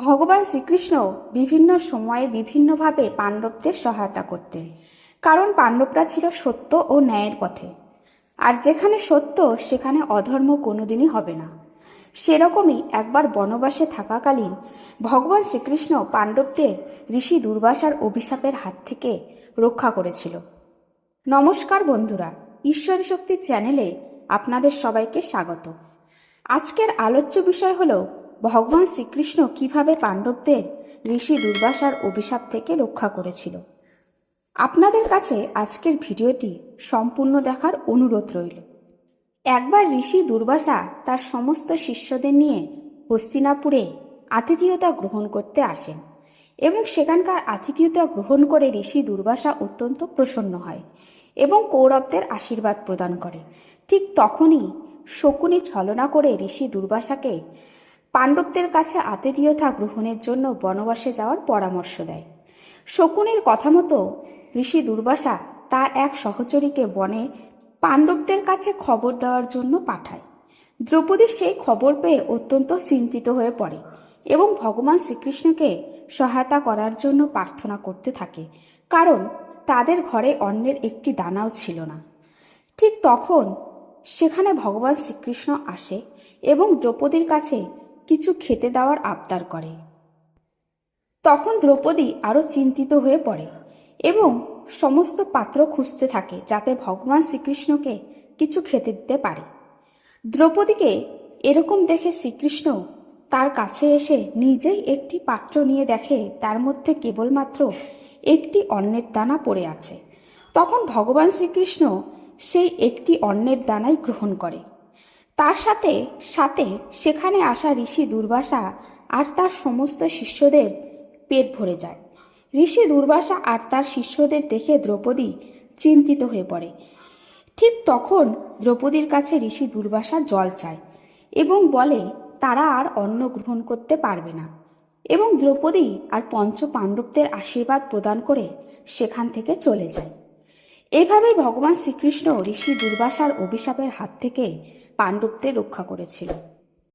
ভগবান শ্রীকৃষ্ণ বিভিন্ন সময়ে বিভিন্নভাবে পাণ্ডবদের সহায়তা করতেন, কারণ পাণ্ডবরা ছিল সত্য ও ন্যায়ের পথে। আর যেখানে সত্য, সেখানে অধর্ম কোনোদিনই হবে না। সেরকমই একবার বনবাসে থাকাকালীন ভগবান শ্রীকৃষ্ণ পাণ্ডবদের ঋষি দুর্বাসার অভিশাপের হাত থেকে রক্ষা করেছিল। নমস্কার বন্ধুরা, ঈশ্বরী শক্তি চ্যানেলে আপনাদের সবাইকে স্বাগত। আজকের আলোচ্য বিষয় হল ভগবান শ্রীকৃষ্ণ কীভাবে পাণ্ডবদের ঋষি দুর্বাসার অভিশাপ থেকে রক্ষা করেছিল? আপনাদের কাছে আজকের ভিডিওটি সম্পূর্ণ দেখার অনুরোধ রইল। একবার ঋষি দুর্বাসা তার সমস্ত শিষ্যদের নিয়ে হস্তিনাপুরে আতিথেয়তা গ্রহণ করতে আসেন এবং সেখানকার আতিথেয়তা গ্রহণ করে ঋষি দুর্বাসা অত্যন্ত প্রসন্ন হয় এবং কৌরবদের আশীর্বাদ প্রদান করে। ঠিক তখনই শকুনি ছলনা করে ঋষি দুর্বাসাকে পাণ্ডবদের কাছে আতিথেয়তা গ্রহণের জন্য বনবাসে যাওয়ার পরামর্শ দেয়। শকুনের কথা মতো ঋষি দুর্বাসা তার এক সহচরীকে বনে পাণ্ডবদের কাছে খবর দেওয়ার জন্য পাঠায়। দ্রৌপদী সেই খবর পেয়ে অত্যন্ত চিন্তিত হয়ে পড়ে এবং ভগবান শ্রীকৃষ্ণকে সহায়তা করার জন্য প্রার্থনা করতে থাকে, কারণ তাদের ঘরে অন্যের একটি দানাও ছিল না। ঠিক তখন সেখানে ভগবান শ্রীকৃষ্ণ আসে এবং দ্রৌপদীর কাছে কিছু খেতে দেওয়ার আবদার করে। তখন দ্রৌপদী আরও চিন্তিত হয়ে পড়ে এবং সমস্ত পাত্র খুঁজতে থাকে যাতে ভগবান শ্রীকৃষ্ণকে কিছু খেতে দিতে পারে। দ্রৌপদীকে এরকম দেখে শ্রীকৃষ্ণ তার কাছে এসে নিজেই একটি পাত্র নিয়ে দেখে তার মধ্যে কেবলমাত্র একটি অন্নের দানা পড়ে আছে। তখন ভগবান শ্রীকৃষ্ণ সেই একটি অন্নের দানাই গ্রহণ করে। তার সাথে সাথে সেখানে আসা ঋষি দুর্বাসা আর তার সমস্ত শিষ্যদের পেট ভরে যায়। ঋষি দুর্বাসা আর তার শিষ্যদের দেখে দ্রৌপদী চিন্তিত হয়ে পড়ে। ঠিক তখন দ্রৌপদীর কাছে ঋষি দুর্বাসা জল চায় এবং বলে, তারা আর অন্ন গ্রহণ করতে পারবে না। এবং দ্রৌপদী আর পঞ্চ পাণ্ডবদের আশীর্বাদ প্রদান করে সেখান থেকে চলে যায়। এভাবেই ভগবান শ্রীকৃষ্ণ ঋষি দুর্বাসার অভিশাপের হাত থেকে পাণ্ডবদের রক্ষা করেছিল।